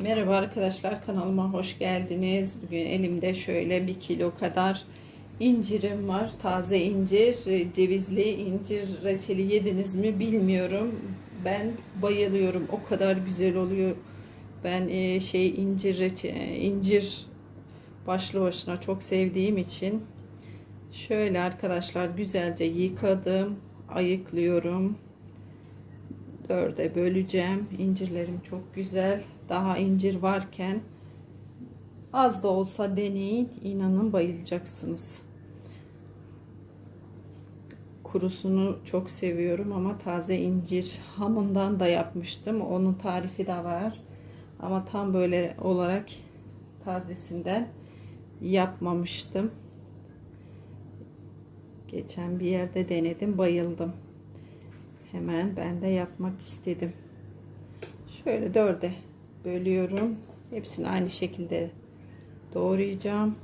Merhaba arkadaşlar kanalıma hoş geldiniz. Bugün elimde şöyle bir kilo kadar incirim var. Taze incir, e, cevizli incir reçeli yediniz mi bilmiyorum. Ben bayılıyorum. O kadar güzel oluyor. Ben e, şey incir reçe, incir başlı başına çok sevdiğim için şöyle arkadaşlar güzelce yıkadım, ayıklıyorum dörde böleceğim. İncirlerim çok güzel. Daha incir varken az da olsa deneyin. İnanın bayılacaksınız. Kurusunu çok seviyorum ama taze incir hamından da yapmıştım. Onun tarifi de var. Ama tam böyle olarak tazesinden yapmamıştım. Geçen bir yerde denedim, bayıldım. Hemen ben de yapmak istedim. Şöyle dörde bölüyorum. Hepsini aynı şekilde doğrayacağım.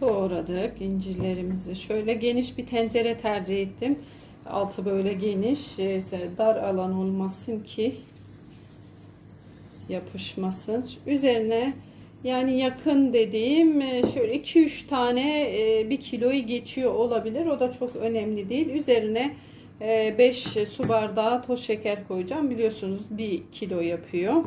Doğradık incirlerimizi. Şöyle geniş bir tencere tercih ettim. Altı böyle geniş, e, dar alan olmasın ki yapışmasın. Üzerine yani yakın dediğim e, şöyle 2-3 tane e, bir kiloyu geçiyor olabilir. O da çok önemli değil. Üzerine 5 su bardağı toz şeker koyacağım. Biliyorsunuz 1 kilo yapıyor.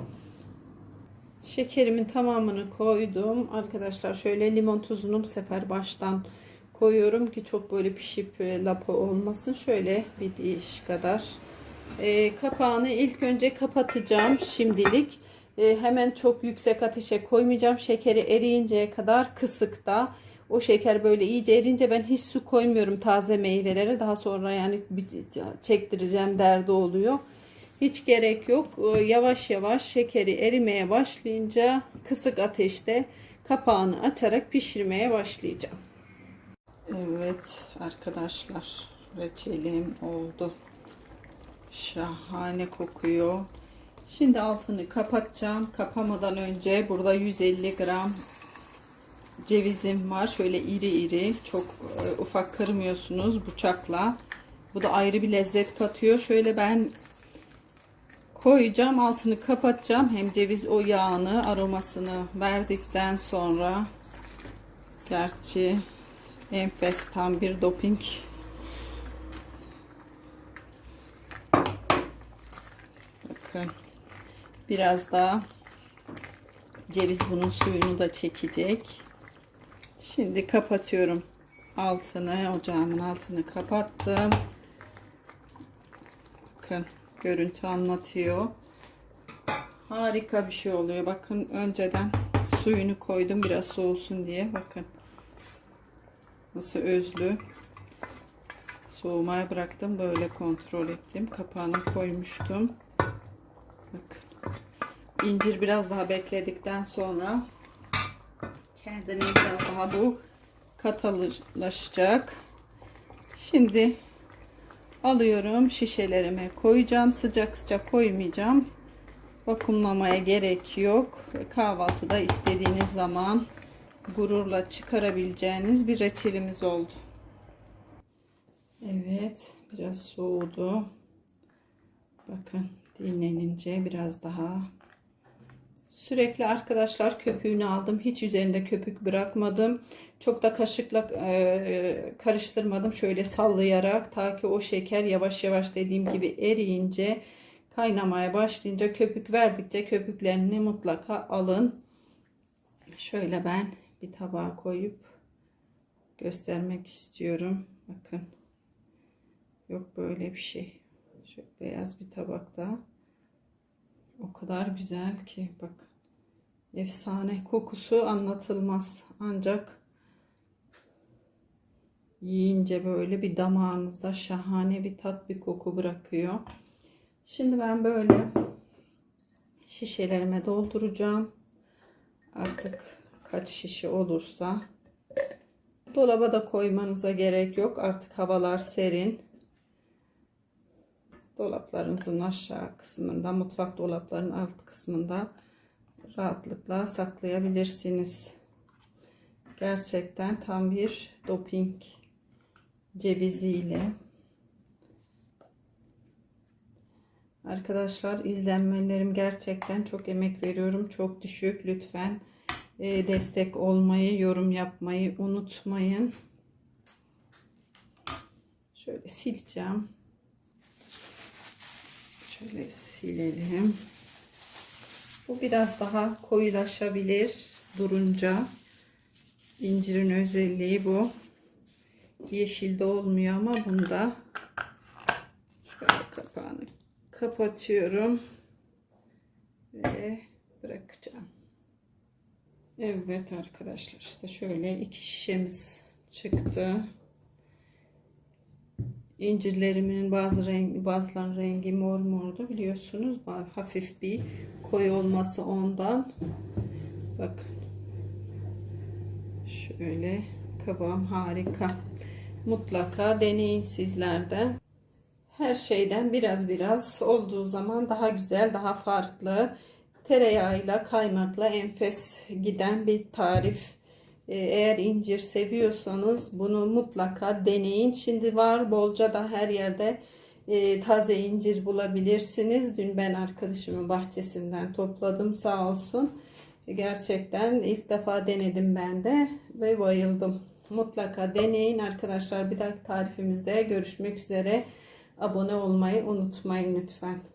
Şekerimin tamamını koydum. Arkadaşlar şöyle limon tuzunu bu sefer baştan koyuyorum ki çok böyle pişip e, lapa olmasın. Şöyle bir diş kadar. E, kapağını ilk önce kapatacağım şimdilik. E, hemen çok yüksek ateşe koymayacağım. Şekeri eriyinceye kadar kısıkta. O şeker böyle iyice erince ben hiç su koymuyorum taze meyvelere. Daha sonra yani çektireceğim derdi oluyor. Hiç gerek yok. E, yavaş yavaş şekeri erimeye başlayınca kısık ateşte kapağını açarak pişirmeye başlayacağım. Evet arkadaşlar reçelim oldu. Şahane kokuyor. Şimdi altını kapatacağım. Kapamadan önce burada 150 gram cevizim var. Şöyle iri iri. Çok e, ufak kırmıyorsunuz bıçakla. Bu da ayrı bir lezzet katıyor. Şöyle ben koyacağım. Altını kapatacağım. Hem ceviz o yağını, aromasını verdikten sonra gerçi enfes tam bir doping bakın Biraz daha ceviz bunun suyunu da çekecek. Şimdi kapatıyorum altını. Ocağımın altını kapattım. Bakın görüntü anlatıyor. Harika bir şey oluyor. Bakın önceden suyunu koydum biraz soğusun diye. Bakın nasıl özlü. Soğumaya bıraktım. Böyle kontrol ettim. Kapağını koymuştum. Bakın. İncir biraz daha bekledikten sonra kendine biraz daha bu katılaşacak. Şimdi alıyorum şişelerime koyacağım. Sıcak sıcak koymayacağım. Vakumlamaya gerek yok. Kahvaltıda istediğiniz zaman gururla çıkarabileceğiniz bir reçelimiz oldu. Evet, biraz soğudu. Bakın dinlenince biraz daha Sürekli arkadaşlar köpüğünü aldım. Hiç üzerinde köpük bırakmadım. Çok da kaşıkla e, karıştırmadım. Şöyle sallayarak ta ki o şeker yavaş yavaş dediğim gibi eriyince kaynamaya başlayınca köpük verdikçe köpüklerini mutlaka alın. Şöyle ben bir tabağa koyup göstermek istiyorum. Bakın. Yok böyle bir şey. Şöyle beyaz bir tabakta. O kadar güzel ki bak. Efsane kokusu anlatılmaz. Ancak yiyince böyle bir damağınızda şahane bir tat bir koku bırakıyor. Şimdi ben böyle şişelerime dolduracağım. Artık kaç şişe olursa dolaba da koymanıza gerek yok. Artık havalar serin dolaplarınızın aşağı kısmında, mutfak dolaplarının alt kısmında rahatlıkla saklayabilirsiniz. Gerçekten tam bir doping ceviziyle Arkadaşlar izlenmelerim gerçekten çok emek veriyorum. Çok düşük. Lütfen e, destek olmayı, yorum yapmayı unutmayın. Şöyle sileceğim. Şöyle silelim. Bu biraz daha koyulaşabilir durunca. İncirin özelliği bu. Yeşilde olmuyor ama bunda şöyle kapağını kapatıyorum ve bırakacağım. Evet arkadaşlar işte şöyle iki şişemiz çıktı. İncirlerimin bazı rengi, bazılarının rengi mor mordu biliyorsunuz. Hafif bir koyu olması ondan. Bakın. Şöyle kabağım harika. Mutlaka deneyin sizler de. Her şeyden biraz biraz olduğu zaman daha güzel, daha farklı. Tereyağıyla, kaymakla enfes giden bir tarif. Ee, Eğer incir seviyorsanız bunu mutlaka deneyin. Şimdi var bolca da her yerde e, taze incir bulabilirsiniz. Dün ben arkadaşımın bahçesinden topladım sağ olsun. Gerçekten ilk defa denedim ben de ve bayıldım. Mutlaka deneyin arkadaşlar. Bir dahaki tarifimizde görüşmek üzere. Abone olmayı unutmayın lütfen.